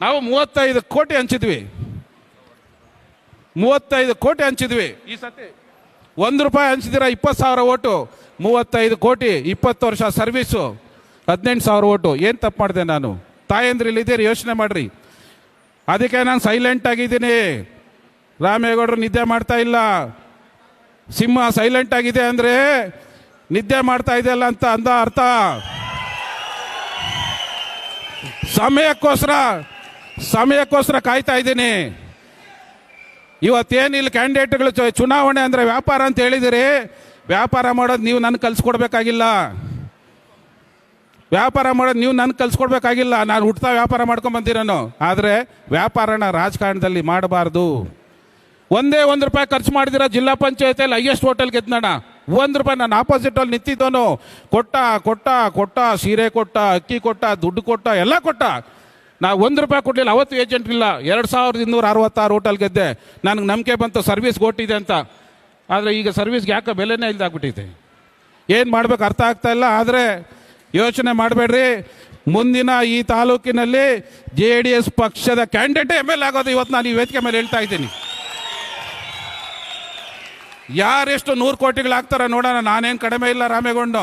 ನಾವು ಮೂವತ್ತೈದು ಕೋಟಿ ಹಂಚಿದ್ವಿ. ಮೂವತ್ತೈದು ಕೋಟಿ ಹಂಚಿದ್ವಿ. ಈ ಸತಿ? ಒಂದು ರೂಪಾಯಿ ಹಂಚಿದಿರ ಇಪ್ಪತ್ತು ಸಾವಿರ ಓಟು. ಮೂವತ್ತೈದು ಕೋಟಿ ಇಪ್ಪತ್ತು ವರ್ಷ ಸರ್ವೀಸು. ಹದಿನೆಂಟು ಸಾವಿರ ಓಟು. ಏನು ತಪ್ಪು ಮಾಡಿದೆ ನಾನು? ತಾಯಂದ್ರೆ ಇಲ್ಲಿದ್ದೀರಿ ಯೋಚನೆ ಮಾಡ್ರಿ. ಅದಕ್ಕೆ ನಾನು ಸೈಲೆಂಟ್ ಆಗಿದ್ದೀನಿ. ರಾಮೇಗೌಡರು ನಿದ್ದೆ ಮಾಡ್ತಾ ಇಲ್ಲ. ಸಿಂಹ ಸೈಲೆಂಟ್ ಆಗಿದೆ ಅಂದರೆ ನಿದ್ದೆ ಮಾಡ್ತಾ ಇದೆಯಲ್ಲ ಅಂತ ಅಂದ ಅರ್ಥ. ಸಮಯಕ್ಕೋಸ್ಕರ ಸಮಯಕ್ಕೋಸ್ಕರ ಕಾಯ್ತಾ ಇದ್ದೀನಿ. ಇವತ್ತೇನು ಇಲ್ಲಿ ಕ್ಯಾಂಡಿಡೇಟ್ಗಳು ಚುನಾವಣೆ ಅಂದರೆ ವ್ಯಾಪಾರ ಅಂತ ಹೇಳಿದಿರಿ. ವ್ಯಾಪಾರ ಮಾಡೋದು ನೀವು ನನಗೆ ಕಲಿಸ್ಕೊಡ್ಬೇಕಾಗಿಲ್ಲ ವ್ಯಾಪಾರ ಮಾಡೋದು ನೀವು ನನಗೆ ಕಲಿಸ್ಕೊಡ್ಬೇಕಾಗಿಲ್ಲ ನಾನು ಹುಟ್ತಾ ವ್ಯಾಪಾರ ಮಾಡ್ಕೊಂಬಂದಿರೋನು ಆದರೆ ವ್ಯಾಪಾರನ ರಾಜಕಾರಣದಲ್ಲಿ ಮಾಡಬಾರ್ದು. ಒಂದೇ ಒಂದು ರೂಪಾಯಿ ಖರ್ಚು ಮಾಡಿದಿರ ಜಿಲ್ಲಾ ಪಂಚಾಯತಿಯಲ್ಲಿ ಹೈಯೆಸ್ಟ್ ಹೋಟೆಲ್ ಗೆದ್ದಣ ಒಂದು ರೂಪಾಯಿ ನಾನು ಆಪೋಸಿಟಲ್ಲಿ ನಿಂತಿದ್ದೋನು. ಕೊಟ್ಟ ಕೊಟ್ಟ ಕೊಟ್ಟ, ಸೀರೆ ಕೊಟ್ಟ, ಅಕ್ಕಿ ಕೊಟ್ಟ, ದುಡ್ಡು ಕೊಟ್ಟ, ಎಲ್ಲ ಕೊಟ್ಟ. ನಾ ಒಂದು ರೂಪಾಯಿ ಕೊಡಲಿಲ್ಲ, ಅವತ್ತು ಏಜೆಂಟ್ ಇಲ್ಲ. ಎರಡು ಸಾವಿರದ ಇನ್ನೂರ ಅರವತ್ತಾರು ಹೋಟೆಲ್ ಗೆದ್ದೆ. ನನಗೆ ನಂಬಿಕೆ ಬಂತು ಸರ್ವಿಸ್ ಕೊಟ್ಟಿದೆ ಅಂತ. ಆದರೆ ಈಗ ಸರ್ವಿಸ್ಗೆ ಯಾಕೆ ಬೆಲೆನೇ ಇಲ್ದಾಗ್ಬಿಟ್ಟಿದೆ. ಏನು ಮಾಡ್ಬೇಕು ಅರ್ಥ ಆಗ್ತಾ ಇಲ್ಲ, ಆದರೆ ಯೋಚನೆ ಮಾಡಬೇಡ್ರಿ. ಮುಂದಿನ ಈ ತಾಲೂಕಿನಲ್ಲಿ ಜೆ ಡಿ ಎಸ್ ಪಕ್ಷದ ಕ್ಯಾಂಡಿಡೇಟೇ ಎಂ ಎಲ್ ಆಗೋದು ಇವತ್ತು ನಾನು ಈ ವೇದಿಕೆ ಮೇಲೆ ಹೇಳ್ತಾ ಇದ್ದೀನಿ. ಯಾರೆಷ್ಟು ನೂರು ಕೋಟಿಗಳು ಆಗ್ತಾರ ನೋಡೋಣ, ನಾನೇನು ಕಡಿಮೆ ಇಲ್ಲ ರಾಮೇಗೌಡ.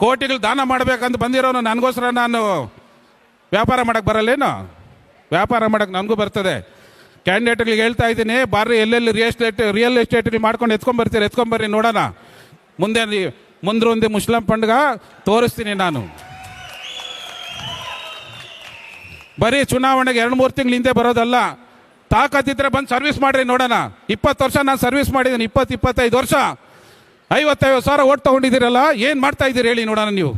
ಕೋಟಿಗಳು ದಾನ ಮಾಡಬೇಕಂತ ಬಂದಿರೋನು ನನಗೋಸ್ಕರ ನಾನು. ವ್ಯಾಪಾರ ಮಾಡಕ್ಕೆ ಬರಲ್ಲೇನು? ವ್ಯಾಪಾರ ಮಾಡಕ್ಕೆ ನನಗೂ ಬರ್ತದೆ. ಕ್ಯಾಂಡಿಡೇಟ್ಗಳಿಗೆ ಹೇಳ್ತಾ ಇದ್ದೀನಿ, ಬಾರ್ರಿ ಎಲ್ಲೆಲ್ಲಿ ರಿಯಲ್ ಎಸ್ಟೇಟ್ ರಿಯಲ್ ಎಸ್ಟೇಟ್ಗೆ ಮಾಡ್ಕೊಂಡು ಎತ್ಕೊಂಬರ್ತೀರಿ ಎತ್ಕೊಂಬರ್ರಿ ನೋಡೋಣ. ಮುಂದೆ ಮುಂದ್ರೊಂದು ಮುಸ್ಲಿಂ ಪಂಡ್ಗ ತೋರಿಸ್ತೀನಿ ನಾನು. ಬರೀ ಚುನಾವಣೆಗೆ ಎರಡು ಮೂರು ತಿಂಗಳ ಹಿಂದೆ ಬರೋದಲ್ಲ. ತಾಕತ್ತಿದ್ರೆ ಬಂದು ಸರ್ವಿಸ್ ಮಾಡ್ರಿ ನೋಡೋಣ. ಇಪ್ಪತ್ತು ವರ್ಷ ನಾನು ಸರ್ವಿಸ್ ಮಾಡಿದ್ದೀನಿ, ಇಪ್ಪತ್ತು, ಇಪ್ಪತ್ತೈದು ವರ್ಷ. ಐವತ್ತೈವತ್ತು ಸಾವಿರ ಓಟ್ ತೊಗೊಂಡಿದ್ದೀರಲ್ಲ, ಏನು ಮಾಡ್ತಾ ಇದ್ದೀರಿ ಹೇಳಿ ನೋಡೋಣ ನೀವು.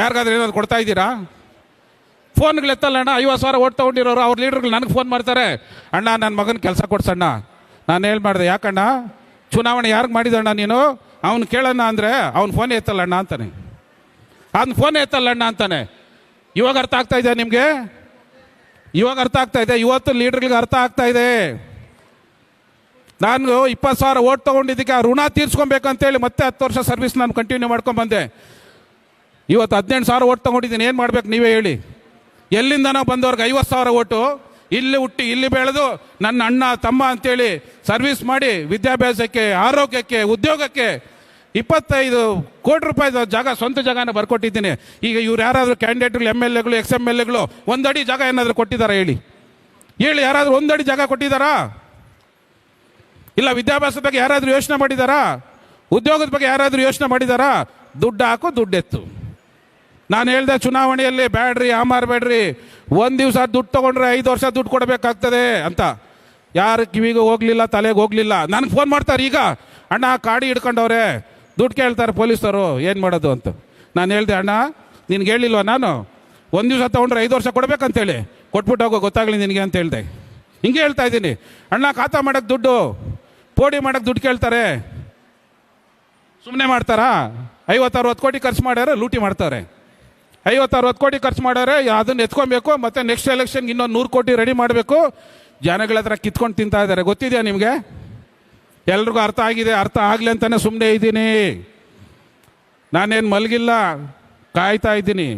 ಯಾರಿಗಾದ್ರೂ ಏನಾದ್ರು ಕೊಡ್ತಾ ಇದ್ದೀರಾ? ಫೋನ್ಗಳು ಎತ್ತಲ್ಲ ಅಣ್ಣ, ಐವತ್ತು ಸಾವಿರ ಓಟ್ ತೊಗೊಂಡಿರೋರು, ಅವ್ರ ಲೀಡರ್ಗಳು ನನಗೆ ಫೋನ್ ಮಾಡ್ತಾರೆ. ಅಣ್ಣ ನನ್ನ ಮಗನ ಕೆಲಸ ಕೊಡ್ಸಣ್ಣ ನಾನು ಹೇಳಿ ಮಾಡಿದೆ, ಯಾಕಣ್ಣ? ಚುನಾವಣೆ ಯಾರಿಗೆ ಮಾಡಿದಣ್ಣ ನೀನು? ಅವ್ನು ಕೇಳಣ್ಣ ಅಂದರೆ ಅವ್ನು ಫೋನ್ ಎತ್ತಲ್ಲಣ್ಣ ಅಂತಾನೆ. ಅವ್ನು ಫೋನ್ ಎತ್ತಲ್ಲಣ್ಣ ಅಂತಾನೆ. ಇವಾಗ ಅರ್ಥ ಆಗ್ತಾ ಇದೆ ನಿಮಗೆ? ಇವಾಗ ಅರ್ಥ ಆಗ್ತಾ ಇದೆ ಇವತ್ತು ಲೀಡರ್ಗಳಿಗೆ ಅರ್ಥ ಆಗ್ತಾ ಇದೆ. ನಾನು ಇಪ್ಪತ್ತು ಸಾವಿರ ಓಟ್ ತೊಗೊಂಡಿದ್ದಕ್ಕೆ ಆ ಋಣ ತೀರ್ಸ್ಕೊಬೇಕಂತೇಳಿ ಮತ್ತೆ ಹತ್ತು ವರ್ಷ ಸರ್ವಿಸ್ ನಾನು ಕಂಟಿನ್ಯೂ ಮಾಡ್ಕೊಂಡು ಬಂದೆ. ಇವತ್ತು ಹದಿನೆಂಟು ಸಾವಿರ ಓಟ್ ತೊಗೊಂಡಿದ್ದೀನಿ, ಏನು ಮಾಡ್ಬೇಕು ನೀವೇ ಹೇಳಿ. ಎಲ್ಲಿಂದನೋ ಬಂದವ್ರಿಗೆ ಐವತ್ತು ಸಾವಿರ ಓಟು, ಇಲ್ಲಿ ಹುಟ್ಟಿ, ಇಲ್ಲಿ ಬೆಳೆದು ನನ್ನ ಅಣ್ಣ, ತಮ್ಮ ಅಂತೇಳಿ ಸರ್ವಿಸ್ ಮಾಡಿ ವಿದ್ಯಾಭ್ಯಾಸಕ್ಕೆ, ಆರೋಗ್ಯಕ್ಕೆ, ಉದ್ಯೋಗಕ್ಕೆ ಇಪ್ಪತ್ತೈದು ಕೋಟಿ ರೂಪಾಯಿ ಜಾಗ, ಸ್ವಂತ ಜಾಗನ ಬರ್ಕೊಟ್ಟಿದ್ದೀನಿ. ಈಗ ಇವ್ರು ಯಾರಾದರೂ ಕ್ಯಾಂಡಿಡೇಟ್ಗಳು ಎಂ ಎಲ್ ಎಗಳು, ಎಕ್ಸ್ ಎಂ ಎಲ್ ಎಗಳು, ಒಂದಡಿ ಜಾಗ ಏನಾದರೂ ಕೊಟ್ಟಿದ್ದಾರಾ ಹೇಳಿ? ಹೇಳಿ, ಯಾರಾದರೂ ಒಂದಡಿ ಜಾಗ ಕೊಟ್ಟಿದ್ದಾರಾ ಇಲ್ಲ, ವಿದ್ಯಾಭ್ಯಾಸದ ಬಗ್ಗೆ ಯಾರಾದರೂ ಯೋಚನೆ ಮಾಡಿದಾರಾ? ಉದ್ಯೋಗದ ಬಗ್ಗೆ ಯಾರಾದರೂ ಯೋಚನೆ ಮಾಡಿದಾರಾ? ದುಡ್ಡು ಹಾಕು ದುಡ್ಡೆತ್ತು. ನಾನು ಹೇಳ್ದೆ ಚುನಾವಣೆಯಲ್ಲಿ ಬ್ಯಾಡ್ರಿ ಆ ಮಾರಬೇಡ್ರಿ ಒಂದು ದಿವಸ ದುಡ್ಡು ತೊಗೊಂಡ್ರೆ ಐದು ವರ್ಷ ದುಡ್ಡು ಕೊಡಬೇಕಾಗ್ತದೆ ಅಂತ. ಯಾರು ಕಿವಿಗೆ ಹೋಗಲಿಲ್ಲ, ತಲೆಗೆ ಹೋಗ್ಲಿಲ್ಲ. ನನಗೆ ಫೋನ್ ಮಾಡ್ತಾರೆ ಈಗ. ಅಣ್ಣ, ಕಾಡಿ ಹಿಡ್ಕೊಂಡವ್ರೆ. ದುಡ್ಡು ಕೇಳ್ತಾರೆ ಪೊಲೀಸರು. ಏನು ಮಾಡೋದು ಅಂತ. ನಾನು ಹೇಳ್ದೆ, ಅಣ್ಣ, ನಿನ್ಗೆ ಹೇಳಿಲ್ವ ನಾನು? ಒಂದು ದಿವಸ ತೊಗೊಂಡ್ರೆ ಐದು ವರ್ಷ ಕೊಡಬೇಕಂತೇಳಿ. ಕೊಟ್ಬಿಟ್ಟು ಹೋಗೋ, ಗೊತ್ತಾಗಲಿ ನಿನಗೆ ಅಂತ ಹೇಳಿದೆ. ಹಿಂಗೆ ಹೇಳ್ತಾ ಇದ್ದೀನಿ. ಅಣ್ಣ, ಖಾತಾ ಮಾಡೋಕ್ಕೆ ದುಡ್ಡು. ಪೋಡಿ ಮಾಡೋಕ್ಕೆ ದುಡ್ಡು ಕೇಳ್ತಾರೆ. ಸುಮ್ಮನೆ ಮಾಡ್ತಾರಾ? ಐವತ್ತು ಅರವತ್ತು ಕೋಟಿ ಖರ್ಚು ಮಾಡ್ಯಾರ, ಲೂಟಿ ಮಾಡ್ತಾರೆ. ಐವತ್ತು ಅರವತ್ತು ಕೋಟಿ ಖರ್ಚು ಮಾಡೋರೆ ಅದನ್ನ ಎತ್ಕೊಬೇಕು, ಮತ್ತೆ ನೆಕ್ಸ್ಟ್ ಎಲೆಕ್ಷನ್ಗೆ ಇನ್ನೊಂದು ನೂರು ಕೋಟಿ ರೆಡಿ ಮಾಡಬೇಕು. ಜನಗಳ ಹತ್ರ ಕಿತ್ಕೊಂಡು ತಿಂತಾ ಇದ್ದಾರೆ. ಗೊತ್ತಿದೆಯಾ ನಿಮಗೆ? ಎಲ್ರಿಗೂ ಅರ್ಥ ಆಗಿದೆ, ಅರ್ಥ ಆಗಲಿ ಅಂತಾನೆ ಸುಮ್ಮನೆ ಇದ್ದೀನಿ. ನಾನೇನು ಮಲಗಿಲ್ಲ, ಕಾಯ್ತಾ ಇದ್ದೀನಿ.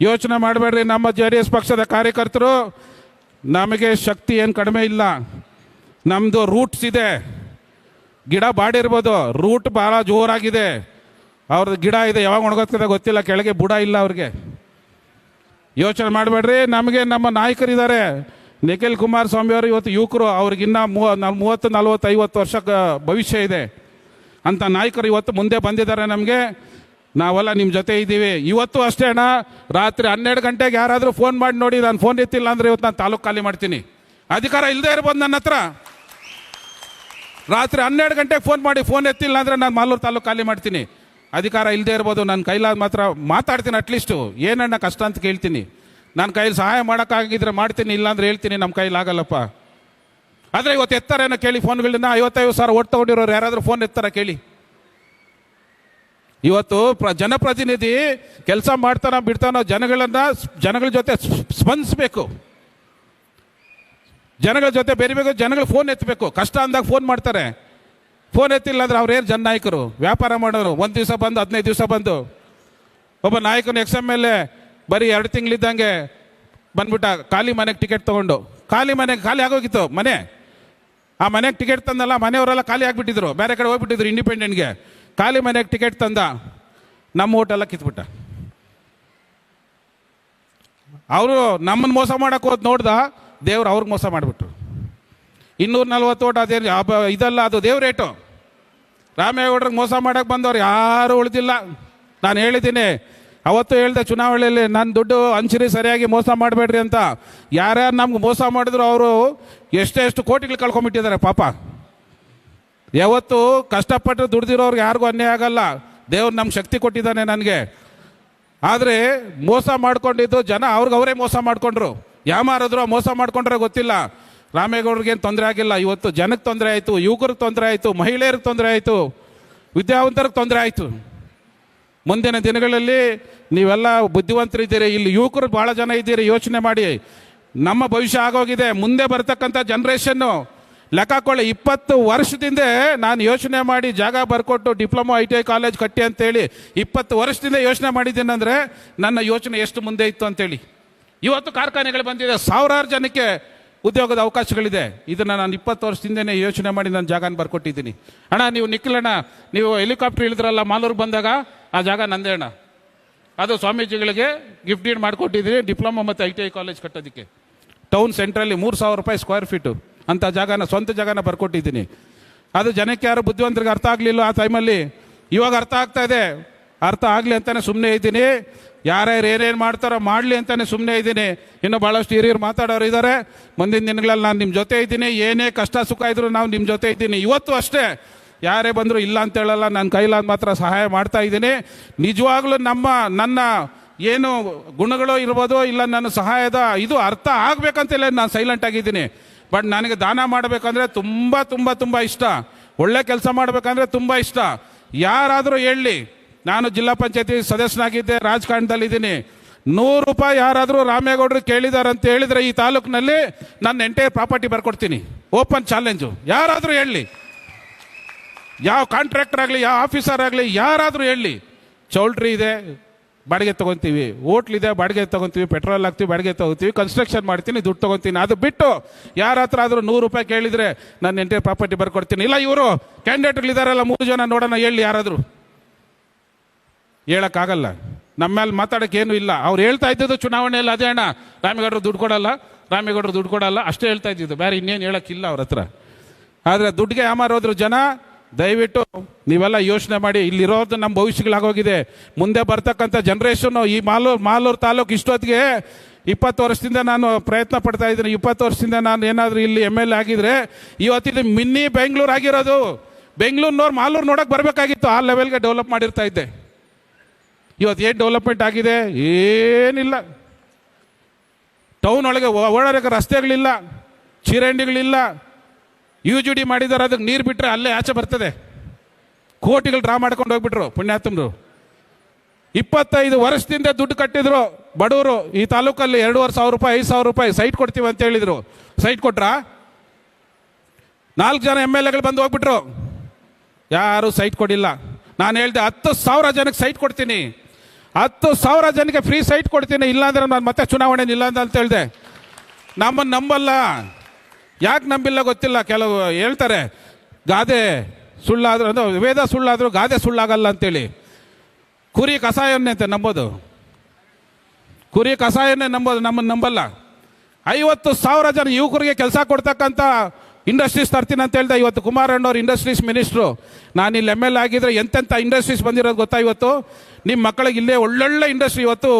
ಯೋಚನೆ ಮಾಡಬೇಡ್ರಿ ನಮ್ಮ ಜೆ ಡಿ ಎಸ್ ಪಕ್ಷದ ಕಾರ್ಯಕರ್ತರು. ನಮಗೆ ಶಕ್ತಿ ಏನು ಕಡಿಮೆ ಇಲ್ಲ. ನಮ್ಮದು ರೂಟ್ಸ್ ಇದೆ. ಗಿಡ ಬಾಡಿರ್ಬೋದು, ರೂಟ್ ಭಾಳ ಜೋರಾಗಿದೆ. ಅವ್ರದ್ದು ಗಿಡ ಇದೆ, ಯಾವಾಗ ಒಣಗೋಗ್ತದೆ ಗೊತ್ತಿಲ್ಲ, ಕೆಳಗೆ ಬುಡ ಇಲ್ಲ ಅವ್ರಿಗೆ. ಯೋಚನೆ ಮಾಡಬೇಡ್ರಿ, ನಮಗೆ ನಮ್ಮ ನಾಯಕರಿದ್ದಾರೆ. ನಿಖಿಲ್ ಕುಮಾರಸ್ವಾಮಿ ಅವರು ಇವತ್ತು ಯುವಕರು, ಅವ್ರಿಗಿನ್ನ ಮೂವ ಮೂವತ್ತು ನಲ್ವತ್ತು ಐವತ್ತು ವರ್ಷ ಭವಿಷ್ಯ ಇದೆ. ಅಂತ ನಾಯಕರು ಇವತ್ತು ಮುಂದೆ ಬಂದಿದ್ದಾರೆ ನಮಗೆ. ನಾವೆಲ್ಲ ನಿಮ್ಮ ಜೊತೆ ಇದ್ದೀವಿ. ಇವತ್ತು ಅಷ್ಟೇ ಅಣ್ಣ, ರಾತ್ರಿ ಹನ್ನೆರಡು ಗಂಟೆಗೆ ಯಾರಾದರೂ ಫೋನ್ ಮಾಡಿ ನೋಡಿ, ನಾನು ಫೋನ್ ಎತ್ತಿಲ್ಲ ಅಂದರೆ ಇವತ್ತು ನಾನು ತಾಲೂಕು ಖಾಲಿ ಮಾಡ್ತೀನಿ. ಅಧಿಕಾರ ಇಲ್ಲದೆ ಇರ್ಬೋದು ನನ್ನ ಹತ್ರ. ರಾತ್ರಿ ಹನ್ನೆರಡು ಗಂಟೆಗೆ ಫೋನ್ ಮಾಡಿ ಫೋನ್ ಎತ್ತಿಲ್ಲ ಅಂದರೆ ನಾನು ಮಾಲೂರು ತಾಲೂಕು ಖಾಲಿ ಮಾಡ್ತೀನಿ. ಅಧಿಕಾರ ಇಲ್ಲದೆ ಇರ್ಬೋದು ನನ್ನ ಕೈಲಾದ ಮಾತ್ರ ಮಾತಾಡ್ತೀನಿ ಅಟ್ಲೀಸ್ಟು ಏನಣ್ಣ ಕಷ್ಟ ಅಂತ ಕೇಳ್ತೀನಿ. ನನ್ನ ಕೈಲಿ ಸಹಾಯ ಮಾಡೋಕ್ಕಾಗಿದ್ರೆ ಮಾಡ್ತೀನಿ, ಇಲ್ಲಾಂದ್ರೆ ಹೇಳ್ತೀನಿ ನಮ್ಮ ಕೈಲಾಗಲ್ಲಪ್ಪ ಆದರೆ ಇವತ್ತು ಎತ್ತಾರೇನೋ ಕೇಳಿ ಫೋನ್ಗಳನ್ನ ಐವತ್ತೈದು ಸಾವಿರ ಓಟ್ ತಗೊಂಡಿರೋರು ಯಾರಾದರೂ ಫೋನ್ ಎತ್ತಾರ ಕೇಳಿ. ಇವತ್ತು ಪ್ರ, ಜನಪ್ರತಿನಿಧಿ ಕೆಲಸ ಮಾಡ್ತಾನೋ ಬಿಡ್ತಾನೋ ಜನಗಳನ್ನ ಜನಗಳ ಜೊತೆ ಸ್ಪ- ಸ್ಪಂದಿಸ್ಬೇಕು. ಜನಗಳ ಜೊತೆ ಬೆರಿಬೇಕು ಜನಗಳು ಫೋನ್ ಎತ್ತಬೇಕು ಕಷ್ಟ ಅಂದಾಗ ಫೋನ್ ಮಾಡ್ತಾರೆ. ಫೋನ್ ಎತ್ತಿಲ್ಲ ಅಂದ್ರೆ ಅವ್ರೇನು ಜನ ನಾಯಕರು? ವ್ಯಾಪಾರ ಮಾಡೋರು. ಒಂದು ದಿವಸ ಬಂದು, ಹದಿನೈದು ದಿವಸ ಬಂದು. ಒಬ್ಬ ನಾಯಕನ ಎಕ್ಸ್ ಎಂ ಎಲ್ ಎ, ಬರೀ ಎರಡು ತಿಂಗಳಿದ್ದಂಗೆ ಬಂದ್ಬಿಟ್ಟ ಖಾಲಿ ಮನೆಗೆ ಟಿಕೆಟ್ ತೊಗೊಂಡು. ಖಾಲಿ ಮನೆಗೆ ಖಾಲಿ ಆಗೋಗಿತ್ತು ಮನೆ. ಆ ಮನೆಗೆ ಟಿಕೆಟ್ ತಂದಲ್ಲ, ಮನೆಯವರೆಲ್ಲ ಖಾಲಿ ಆಗಿಬಿಟ್ಟಿದ್ರು. ಬೇರೆ ಕಡೆ ಹೋಗ್ಬಿಟ್ಟಿದ್ರು ಇಂಡಿಪೆಂಡೆಂಟ್ಗೆ. ಖಾಲಿ ಮನೆಗೆ ಟಿಕೆಟ್ ತಂದ, ನಮ್ಮ ಓಟೆಲ್ಲ ಕಿತ್ಬಿಟ್ಟ. ಅವರು ನಮ್ಮನ್ನು ಮೋಸ ಮಾಡೋಕೆ ಹೋದ್ ನೋಡ್ದ, ದೇವ್ರು ಅವ್ರಿಗೆ ಮೋಸ ಮಾಡಿಬಿಟ್ರು. ಇನ್ನೂರ ನಲ್ವತ್ತು ಓಟ್ ಅಬ- ಇದಲ್ಲ ಅದು ದೇವ್ರೇಟು ರಾಮೇಗೌಡ್ರಿಗೆ ಮೋಸ ಮಾಡೋಕೆ ಬಂದವ್ರು ಯಾರು ಉಳಿದಿಲ್ಲ. ನಾನು ಹೇಳಿದ್ದೀನಿ, ಅವತ್ತು ಹೇಳಿದೆ ಚುನಾವಣೆಯಲ್ಲಿ ನನ್ನ ದುಡ್ಡು ಹಂಚಿರಿ ಸರಿಯಾಗಿ ಮೋಸ ಮಾಡಬೇಡ್ರಿ ಅಂತ ಯಾರ್ಯಾರು ನಮ್ಗೆ ಮೋಸ ಮಾಡಿದ್ರು ಅವರು ಎಷ್ಟೆಷ್ಟು ಕೋಟಿಗಳು ಕಳ್ಕೊಂಬಿಟ್ಟಿದ್ದಾರೆ ಪಾಪ. ಯಾವತ್ತು ಕಷ್ಟಪಟ್ಟು ದುಡ್ದಿರೋರ್ಗೆ ಯಾರಿಗೂ ಅನ್ಯಾಯ ಆಗಲ್ಲ. ದೇವ್ರು ನಮ್ಗೆ ಶಕ್ತಿ ಕೊಟ್ಟಿದ್ದಾನೆ ನನಗೆ. ಆದರೆ ಮೋಸ ಮಾಡ್ಕೊಂಡಿದ್ದು ಜನ ಅವ್ರಿಗೆ ಅವರೇ ಮೋಸ ಮಾಡ್ಕೊಂಡ್ರು. ಯಾಮಾರಿದ್ರು ಮೋಸ ಮಾಡ್ಕೊಂಡ್ರೆ ಗೊತ್ತಿಲ್ಲ. ರಾಮೇಗೌಡ್ರಿಗೇನು ತೊಂದರೆ ಆಗಿಲ್ಲ. ಇವತ್ತು ಜನಕ್ಕೆ ತೊಂದರೆ ಆಯಿತು, ಯುವಕರಿಗೆ ತೊಂದರೆ ಆಯಿತು, ಮಹಿಳೆಯರಿಗೆ ತೊಂದರೆ ಆಯಿತು, ವಿದ್ಯಾವಂತರಿಗೆ ತೊಂದರೆ ಆಯಿತು. ಮುಂದಿನ ದಿನಗಳಲ್ಲಿ ನೀವೆಲ್ಲ ಬುದ್ಧಿವಂತರಿದ್ದೀರಿ, ಇಲ್ಲಿ ಯುವಕರು ಭಾಳ ಜನ ಇದ್ದೀರಿ, ಯೋಚನೆ ಮಾಡಿ. ನಮ್ಮ ಭವಿಷ್ಯ ಆಗೋಗಿದೆ. ಮುಂದೆ ಬರ್ತಕ್ಕಂಥ ಜನ್ರೇಷನ್ನು ಲೆಕ್ಕ ಹಾಕೊಳ್ಳಿ. ಇಪ್ಪತ್ತು ವರ್ಷದಿಂದ ನಾನು ಯೋಚನೆ ಮಾಡಿ ಜಾಗ ಬರ್ಕೊಟ್ಟು diploma I T I college ಕಟ್ಟಿ ಅಂತೇಳಿ ಇಪ್ಪತ್ತು ವರ್ಷದಿಂದ ಯೋಚನೆ ಮಾಡಿದ್ದೀನಿ ಅಂದರೆ ನನ್ನ ಯೋಚನೆ ಎಷ್ಟು ಮುಂದೆ ಇತ್ತು ಅಂತೇಳಿ. ಇವತ್ತು ಕಾರ್ಖಾನೆಗಳು ಬಂದಿದೆ. ಸಾವಿರಾರು ಜನಕ್ಕೆ ಉದ್ಯೋಗದ ಅವಕಾಶಗಳಿದೆ. ಇದನ್ನು ನಾನು ಇಪ್ಪತ್ತು ವರ್ಷದಿಂದನೇ ಯೋಚನೆ ಮಾಡಿ ನಾನು ಜಾಗನ ಬರ್ಕೊಟ್ಟಿದ್ದೀನಿ. ಅಣ್ಣ, ನೀವು ನಿಖಿಲಣ್ಣ, ನೀವು ಹೆಲಿಕಾಪ್ಟರ್ ಇಳಿದ್ರಲ್ಲ, ಮಾಲೂರು ಬಂದಾಗ, ಆ ಜಾಗ ನಂದೇ ಅಣ್ಣ. ಅದು ಸ್ವಾಮೀಜಿಗಳಿಗೆ ಗಿಫ್ಟ್ ಡೀಡ್ ಮಾಡಿಕೊಟ್ಟಿದ್ದೀನಿ, ಡಿಪ್ಲೊಮಾ ಮತ್ತು ಐ ಟಿ ಐ ಕಾಲೇಜ್ ಕಟ್ಟೋದಕ್ಕೆ. ಟೌನ್ ಸೆಂಟ್ರಲ್ಲಿ ಮೂರು ಸಾವಿರ ರೂಪಾಯಿ ಸ್ಕ್ವೇರ್ ಫೀಟು ಅಂತ ಜಾಗನ, ಸ್ವಂತ ಜಾಗನ ಬರ್ಕೊಟ್ಟಿದ್ದೀನಿ. ಅದು ಜನಕ್ಕೆ ಯಾರು ಬುದ್ಧಿವಂತರಿಗೆ ಅರ್ಥ ಆಗಲಿಲ್ಲ ಆ ಟೈಮಲ್ಲಿ ಇವಾಗ ಅರ್ಥ ಆಗ್ತಾ ಇದೆ. ಅರ್ಥ ಆಗಲಿ ಅಂತಲೇ ಸುಮ್ಮನೆ ಇದ್ದೀನಿ. ಯಾರ್ಯಾರು ಏನೇನು ಮಾಡ್ತಾರೋ ಮಾಡಲಿ ಅಂತಾನೆ ಸುಮ್ಮನೆ ಇದ್ದೀನಿ. ಇನ್ನು ಭಾಳಷ್ಟು ಹಿರಿಯರು ಮಾತಾಡೋರು ಇದ್ದಾರೆ ಮುಂದಿನ ದಿನಗಳಲ್ಲಿ ನಾನು ನಿಮ್ಮ ಜೊತೆ ಇದ್ದೀನಿ. ಏನೇ ಕಷ್ಟ ಸುಖ ಇದ್ದರೂ ನಾವು ನಿಮ್ಮ ಜೊತೆ ಇದ್ದೀನಿ. ಇವತ್ತು ಅಷ್ಟೇ. ಯಾರೇ ಬಂದರೂ ಇಲ್ಲ ಅಂತ ಹೇಳಲ್ಲ. ನನ್ನ ಕೈಲಾದ ಮಾತ್ರ ಸಹಾಯ ಮಾಡ್ತಾ ಇದ್ದೀನಿ. ನಿಜವಾಗ್ಲೂ ನಮ್ಮ, ನನ್ನ ಏನು ಗುಣಗಳು ಇರ್ಬೋದು ಇಲ್ಲ ನನ್ನ ಸಹಾಯದ ಇದು ಅರ್ಥ ಆಗಬೇಕಂತೇಳಿ ನಾನು ಸೈಲೆಂಟ್ ಆಗಿದ್ದೀನಿ. ಬಟ್ ನನಗೆ ದಾನ ಮಾಡಬೇಕಂದ್ರೆ ತುಂಬ ತುಂಬ ತುಂಬ ಇಷ್ಟ. ಒಳ್ಳೆ ಕೆಲಸ ಮಾಡಬೇಕಂದ್ರೆ ತುಂಬ ಇಷ್ಟ. ಯಾರಾದರೂ ಹೇಳಲಿ ನಾನು ಜಿಲ್ಲಾ ಪಂಚಾಯತಿ ಸದಸ್ಯನಾಗಿದ್ದೆ, ರಾಜಕಾರಣದಲ್ಲಿದ್ದೀನಿ. ನೂರು ರೂಪಾಯಿ ಯಾರಾದರೂ ರಾಮೇಗೌಡರು ಕೇಳಿದಾರೆ ಅಂತ ಹೇಳಿದರೆ ಈ ತಾಲೂಕಿನಲ್ಲಿ ನನ್ನ ಎಂಟೈರ್ ಪ್ರಾಪರ್ಟಿ ಬರ್ಕೊಡ್ತೀನಿ. ಓಪನ್ ಚಾಲೆಂಜು ಯಾರಾದರೂ ಹೇಳಲಿ ಯಾವ ಕಾಂಟ್ರಾಕ್ಟರ್ ಆಗಲಿ, ಯಾವ ಆಫೀಸರ್ ಆಗಲಿ, ಯಾರಾದರೂ ಹೇಳಲಿ ಚೌಲ್ಟ್ರಿ ಇದೆ, ಬಾಡಿಗೆ ತೊಗೊತೀವಿ. ಹೋಟ್ಲಿದೆ ಬಾಡಿಗೆ ತೊಗೊತೀವಿ. ಪೆಟ್ರೋಲ್ ಹಾಕ್ತೀವಿ, ಬಾಡಿಗೆ ತೊಗೋತೀವಿ. ಕನ್ಸ್ಟ್ರಕ್ಷನ್ ಮಾಡ್ತೀನಿ, ದುಡ್ಡು ತೊಗೊತೀನಿ. ಅದು ಬಿಟ್ಟು ಯಾರ ಹತ್ರ ಆದರೂ ನೂರು ರೂಪಾಯಿ ಕೇಳಿದರೆ ನಾನು ಎಂಟೇ ಪ್ರಾಪರ್ಟಿ ಬರ್ಕೊಡ್ತೀನಿ. ಇಲ್ಲ ಇವರು ಕ್ಯಾಂಡಿಡೇಟ್ಗಳಿದಾರಲ್ಲ ಮೂರು ಜನ ನೋಡೋಣ, ಹೇಳಿ ಯಾರಾದರೂ. ಹೇಳೋಕ್ಕಾಗಲ್ಲ. ನಮ್ಮ ಮೇಲೆ ಮಾತಾಡೋಕೆ ಏನೂ ಇಲ್ಲ. ಅವ್ರು ಹೇಳ್ತಾ ಇದ್ದಿದ್ದು ಚುನಾವಣೆಯಲ್ಲಿ ಅದೇ ಅಣ್ಣ. ರಾಮೇಗೌಡರು ದುಡ್ಡು ಕೊಡಲ್ಲ, ರಾಮೇಗೌಡರು ದುಡ್ಡು ಕೊಡಲ್ಲ, ಅಷ್ಟೇ ಹೇಳ್ತಾ ಇದ್ದಿದ್ದು. ಬೇರೆ ಇನ್ನೇನು ಹೇಳೋಕ್ಕಿಲ್ಲ ಅವ್ರ ಹತ್ರ. ಆದರೆ ದುಡ್ಡಿಗೆ ಯಾಮಾರೋದ್ರು ಜನ, ದಯವಿಟ್ಟು ನೀವೆಲ್ಲ ಯೋಚನೆ ಮಾಡಿ, ಇಲ್ಲಿರೋದು ನಮ್ಮ ಭವಿಷ್ಯಗಳಾಗೋಗಿದೆ. ಮುಂದೆ ಬರ್ತಕ್ಕಂಥ ಜನ್ರೇಷನ್ನು ಈ ಮಾಲೂರು ಮಾಲೂರು ತಾಲೂಕು ಇಷ್ಟೊತ್ತಿಗೆ ಇಪ್ಪತ್ತು ವರ್ಷದಿಂದ ನಾನು ಪ್ರಯತ್ನ ಪಡ್ತಾ ಇದ್ದೀನಿ. ಇಪ್ಪತ್ತು ವರ್ಷದಿಂದ ನಾನು ಏನಾದರೂ ಇಲ್ಲಿ ಎಂ ಎಲ್ ಎ ಆಗಿದ್ರೆ ಇವತ್ತಿದು ಮಿನ್ನಿ ಬೆಂಗಳೂರು ಆಗಿರೋದು. ಬೆಂಗಳೂರಿನವ್ರು ಮಾಲೂರು ನೋಡೋಕೆ ಬರಬೇಕಾಗಿತ್ತು. ಆ ಲೆವೆಲ್ಗೆ ಡೆವಲಪ್ ಮಾಡಿರ್ತಾ ಇದ್ದೆ. ಇವತ್ತು ಏನು ಡೆವಲಪ್ಮೆಂಟ್ ಆಗಿದೆ? ಏನಿಲ್ಲ. ಟೌನ್ ಒಳಗೆ ಓ- ಓಡಾಡೋಕೆ ರಸ್ತೆಗಳಿಲ್ಲ ಚಿರಂಡಿಗಳಿಲ್ಲ. ಯು ಜಿ ಡಿ ಮಾಡಿದ್ದಾರೆ, ಅದಕ್ಕೆ ನೀರು ಬಿಟ್ಟರೆ ಅಲ್ಲೇ ಆಚೆ ಬರ್ತದೆ. ಕೋಟಿಗಳು ಡ್ರಾ ಮಾಡ್ಕೊಂಡು ಹೋಗ್ಬಿಟ್ರು ಪುಣ್ಯಾತ್ಮರು. ಇಪ್ಪತ್ತೈದು ವರ್ಷದಿಂದ ದುಡ್ಡು ಕಟ್ಟಿದ್ರು ಬಡವರು. ಈ ತಾಲೂಕಲ್ಲಿ ಎರಡೂವರೆ ಸಾವಿರ ರೂಪಾಯಿ, ಐದು ಸಾವಿರ ರೂಪಾಯಿ ಸೈಟ್ ಕೊಡ್ತೀವಿ ಅಂತ ಹೇಳಿದರು. ಸೈಟ್ ಕೊಟ್ರಾ? ನಾಲ್ಕು ಜನ ಎಂ ಎಲ್ ಎಗಳು ಬಂದು ಹೋಗ್ಬಿಟ್ರು. ಯಾರೂ ಸೈಟ್ ಕೊಡಿಲ್ಲ ನಾನು ಹೇಳಿದೆ ಹತ್ತು ಸಾವಿರ ಜನಕ್ಕೆ ಸೈಟ್ ಕೊಡ್ತೀನಿ. ಹತ್ತು ಸಾವಿರ ಜನಕ್ಕೆ ಫ್ರೀ ಸೈಟ್ ಕೊಡ್ತೀನಿ, ಇಲ್ಲಾಂದ್ರೆ ನಾನು ಮತ್ತೆ ಚುನಾವಣೆ ಇಲ್ಲ ಅಂತ ಹೇಳಿದೆ ನಮ್ಮನ್ನು ನಂಬಲ್ಲ. ಯಾಕೆ ನಂಬಿಲ್ಲ ಗೊತ್ತಿಲ್ಲ, ಕೆಲವು ಹೇಳ್ತಾರೆ. ಗಾದೆ ಸುಳ್ಳಾದ್ರೂ, ಅಂದ್ರೆ ವೇದ ಸುಳ್ಳಾದರೂ ಗಾದೆ ಸುಳ್ಳಾಗಲ್ಲ ಅಂತೇಳಿ. ಕುರಿ ಕಸಾಯನ್ನೇ ಅಂತ ನಂಬೋದು. ಕುರಿ ಕಸಾಯನ್ನೇ ನಂಬೋದು ನಮ್ಮನ್ನು ನಂಬಲ್ಲ. ಐವತ್ತು ಸಾವಿರ ಜನ ಯುವಕರಿಗೆ ಕೆಲಸ ಕೊಡ್ತಕ್ಕಂಥ ಇಂಡಸ್ಟ್ರೀಸ್ ತರ್ತೀನಿ ಅಂತ ಹೇಳ್ದೆ. ಇವತ್ತು ಕುಮಾರಣ್ಣವ್ರು ಇಂಡಸ್ಟ್ರೀಸ್ ಮಿನಿಸ್ಟ್ರು. ನಾನು ಇಲ್ಲಿ ಎಂ ಎಲ್ ಆಗಿದ್ರೆ ಎಂತೆಂಥ ಇಂಡಸ್ಟ್ರೀಸ್ ಬಂದಿರೋದು ಗೊತ್ತಾ ಇವತ್ತು? ನಿಮ್ಮ ಮಕ್ಕಳಿಗೆ ಇಲ್ಲೇ ಒಳ್ಳೊಳ್ಳೆ ಇಂಡಸ್ಟ್ರಿ. ಇವತ್ತು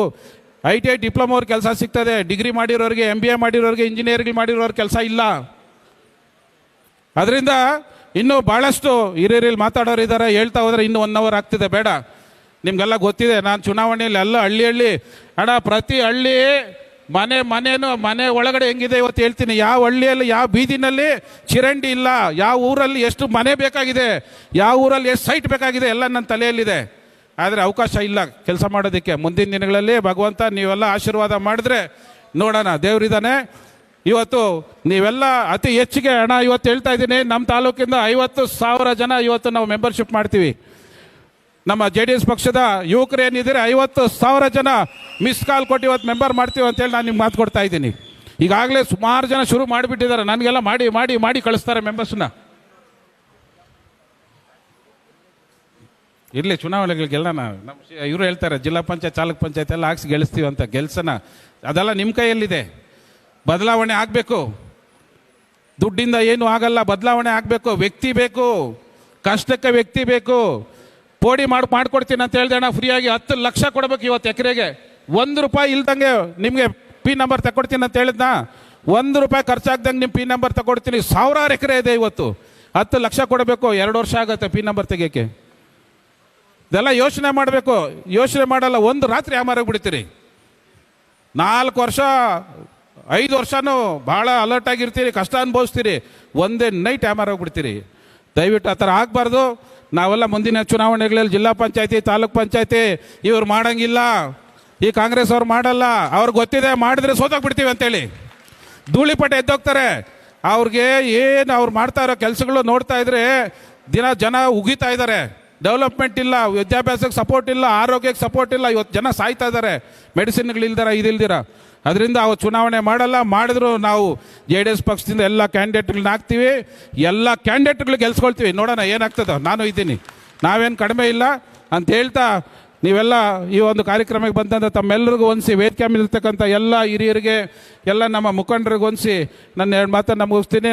ಐ ಟಿ ಐ ಡಿಪ್ಲೊಮಾ ಅವ್ರ ಕೆಲಸ ಸಿಗ್ತದೆ. ಡಿಗ್ರಿ ಮಾಡಿರೋರಿಗೆ ಎಂ ಬಿ ಎ ಮಾಡಿರೋರಿಗೆ ಇಂಜಿನಿಯರಿಂಗ್ ಮಾಡಿರೋರು ಕೆಲಸ ಇಲ್ಲ. ಅದರಿಂದ ಇನ್ನೂ ಭಾಳಷ್ಟು ಹಿರಿಯರಲ್ಲಿ ಮಾತಾಡೋರು ಇದ್ದಾರೆ ಹೇಳ್ತಾ ಹೋದರೆ ಇನ್ನೂ ಒನ್ ಅವರ್ ಆಗ್ತಿದೆ. ಬೇಡ. ನಿಮಗೆಲ್ಲ ಗೊತ್ತಿದೆ, ನಾನು ಚುನಾವಣೆಯಲ್ಲಿ ಎಲ್ಲ ಹಳ್ಳಿ ಹಳ್ಳಿ ಅಣ್ಣ, ಪ್ರತಿ ಹಳ್ಳಿ ಮನೆ ಮನೇನು, ಮನೆ ಒಳಗಡೆ ಹೆಂಗಿದೆ ಇವತ್ತು ಹೇಳ್ತೀನಿ. ಯಾವ ಹಳ್ಳಿಯಲ್ಲಿ, ಯಾವ ಬೀದಿನಲ್ಲಿ ಚಿರಂಡಿ ಇಲ್ಲ, ಯಾವ ಊರಲ್ಲಿ ಎಷ್ಟು ಮನೆ ಬೇಕಾಗಿದೆ, ಯಾವ ಊರಲ್ಲಿ ಎಷ್ಟು ಸೈಟ್ ಬೇಕಾಗಿದೆ, ಎಲ್ಲ ನನ್ನ ತಲೆಯಲ್ಲಿದೆ. ಆದರೆ ಅವಕಾಶ ಇಲ್ಲ ಕೆಲಸ ಮಾಡೋದಕ್ಕೆ. ಮುಂದಿನ ದಿನಗಳಲ್ಲಿ ಭಗವಂತ ನೀವೆಲ್ಲ ಆಶೀರ್ವಾದ ಮಾಡಿದ್ರೆ ನೋಡೋಣ, ದೇವರಿದ್ದಾನೆ. ಇವತ್ತು ನೀವೆಲ್ಲ ಅತಿ ಹೆಚ್ಚಿಗೆ ಹಣ ಇವತ್ತು ಹೇಳ್ತಾ ಇದ್ದೀನಿ. ನಮ್ಮ ತಾಲೂಕಿಂದ ಐವತ್ತು ಸಾವಿರ ಜನ ಇವತ್ತು ನಾವು ಮೆಂಬರ್ಶಿಪ್ ಮಾಡ್ತೀವಿ. ನಮ್ಮ ಜೆ ಡಿ ಎಸ್ ಪಕ್ಷದ ಯುವಕರು ಏನಿದ್ದೀರಿ, ಐವತ್ತು ಸಾವಿರ ಜನ ಮಿಸ್ ಕಾಲ್ ಕೊಟ್ಟು ಇವತ್ತು ಮೆಂಬರ್ ಮಾಡ್ತೀವಿ ಅಂತೇಳಿ ನಾನು ನಿಮ್ಗೆ ಮಾತು ಕೊಡ್ತಾ ಇದ್ದೀನಿ. ಈಗಾಗಲೇ ಸುಮಾರು ಜನ ಶುರು ಮಾಡಿಬಿಟ್ಟಿದ್ದಾರೆ, ನನಗೆಲ್ಲ ಮಾಡಿ ಮಾಡಿ ಮಾಡಿ ಕಳಿಸ್ತಾರೆ ಮೆಂಬರ್ಸ್ನ ಇರಲಿ, ಚುನಾವಣೆಗಳಿಗೆಲ್ಲ ನಮ್ಮ ಇವರು ಹೇಳ್ತಾರೆ, ಜಿಲ್ಲಾ ಪಂಚಾಯತ್ ಚಾಲಕ ಪಂಚಾಯತ್ ಎಲ್ಲ ಹಾಕ್ಸಿ ಗೆಲ್ಲಿಸ್ತೀವಿ ಅಂತ ಗೆಲ್ಸೋಣ ಅದೆಲ್ಲ ನಿಮ್ಮ ಕೈಯಲ್ಲಿದೆ. ಬದಲಾವಣೆ ಆಗಬೇಕು. ದುಡ್ಡಿಂದ ಏನು ಆಗಲ್ಲ, ಬದಲಾವಣೆ ಆಗಬೇಕು. ವ್ಯಕ್ತಿ ಬೇಕು. ಕಷ್ಟಕ್ಕೆ ವ್ಯಕ್ತಿ ಬೇಕು. ಪೋಡಿ ಮಾಡಿ ಮಾಡ್ಕೊಡ್ತೀನಿ ಅಂತ ಹೇಳ್ದೆ ಅಣ್ಣ, ಫ್ರೀಯಾಗಿ ಹತ್ತು ಲಕ್ಷ ಕೊಡಬೇಕು ಇವತ್ತು ಎಕರೆಗೆ. ಒಂದು ರೂಪಾಯಿ ಇಲ್ದಂಗೆ ನಿಮಗೆ ಪಿ ನಂಬರ್ ತಗೊಡ್ತೀನಿ ಅಂತ ಹೇಳಿದ್ನ? ಒಂದು ರೂಪಾಯಿ ಖರ್ಚಾಗ್ದಂಗೆ ನಿಮ್ಮ ಪಿ ನಂಬರ್ ತಗೊಡ್ತೀನಿ ಸಾವಿರಾರು ಎಕರೆ ಇದೆ ಇವತ್ತು. ಹತ್ತು ಲಕ್ಷ ಕೊಡಬೇಕು, ಎರಡು ವರ್ಷ ಆಗುತ್ತೆ ಪಿ ನಂಬರ್ ತೆಗಿಯೋಕ್ಕೆ. ಇದೆಲ್ಲ ಯೋಚನೆ ಮಾಡಬೇಕು. ಯೋಚನೆ ಮಾಡಲ್ಲ, ಒಂದು ರಾತ್ರಿ ಬಿಡ್ತೀರಿ. ನಾಲ್ಕು ವರ್ಷ, ಐದು ವರ್ಷನೂ ಭಾಳ ಅಲರ್ಟ್ ಆಗಿರ್ತೀರಿ, ಕಷ್ಟ ಅನುಭವಿಸ್ತೀರಿ. ಒಂದೇ ನೈಟ್ ಬಿಡ್ತೀರಿ. ದಯವಿಟ್ಟು ಆ ಥರ ಆಗಬಾರ್ದು. ನಾವೆಲ್ಲ ಮುಂದಿನ ಚುನಾವಣೆಗಳಲ್ಲಿ ಜಿಲ್ಲಾ ಪಂಚಾಯತಿ, ತಾಲೂಕ್ ಪಂಚಾಯತಿ, ಇವ್ರು ಮಾಡಂಗಿಲ್ಲ. ಈ ಕಾಂಗ್ರೆಸ್ ಅವ್ರು ಮಾಡಲ್ಲ. ಅವ್ರಿಗೆ ಗೊತ್ತಿದೆ, ಮಾಡಿದ್ರೆ ಸೋತೋಗ್ಬಿಡ್ತೀವಿ ಅಂತೇಳಿ. ಧೂಳಿಪಟ ಎದ್ದೋಗ್ತಾರೆ. ಅವ್ರಿಗೆ ಏನು ಅವ್ರು ಮಾಡ್ತಾ ಇರೋ ಕೆಲಸಗಳು ನೋಡ್ತಾ ಇದ್ರೆ ದಿನ ಜನ ಉಗಿತಾ ಇದ್ದಾರೆ ಡೆವಲಪ್ಮೆಂಟ್ ಇಲ್ಲ, ವಿದ್ಯಾಭ್ಯಾಸಕ್ಕೆ ಸಪೋರ್ಟ್ ಇಲ್ಲ, ಆರೋಗ್ಯಕ್ಕೆ ಸಪೋರ್ಟ್ ಇಲ್ಲ, ಇವತ್ತು ಜನ ಸಾಯ್ತಾ ಇದ್ದಾರೆ ಮೆಡಿಸಿನ್ಗಳಿಲ್ದಿರ, ಇದಿಲ್ದಿರ. ಅದರಿಂದ ಅವು ಚುನಾವಣೆ ಮಾಡಲ್ಲ, ಮಾಡಿದ್ರು ನಾವು ಜೆ ಡಿ ಎಸ್ ಪಕ್ಷದಿಂದ ಎಲ್ಲ ಕ್ಯಾಂಡಿಡೇಟ್ಗಳನ್ನ ಹಾಕ್ತೀವಿ, ಎಲ್ಲ ಕ್ಯಾಂಡಿಡೇಟ್ಗಳು ಗೆಲ್ಸ್ಕೊಳ್ತೀವಿ. ನೋಡೋಣ ಏನಾಗ್ತದೋ, ನಾನು ಇದ್ದೀನಿ. ನಾವೇನು ಕಡಿಮೆ ಇಲ್ಲ. ಅಂತ ಹೇಳ್ತಾ ನೀವೆಲ್ಲ ಈ ಒಂದು ಕಾರ್ಯಕ್ರಮಕ್ಕೆ ಬಂದಂಥ ತಮ್ಮೆಲ್ಲರಿಗೂ ಒಂದಿಸಿ ವೇದಿಕೆ ಮೇಲೆ ಇರ್ತಕ್ಕಂಥ ಎಲ್ಲ ಹಿರಿಯರಿಗೆ, ಎಲ್ಲ ನಮ್ಮ ಮುಖಂಡರಿಗೆ ಹೊಂದಿಸಿ ನನ್ನ ಎರಡು ಮಾತನ್ನು ಮುಗಿಸ್ತೀನಿ.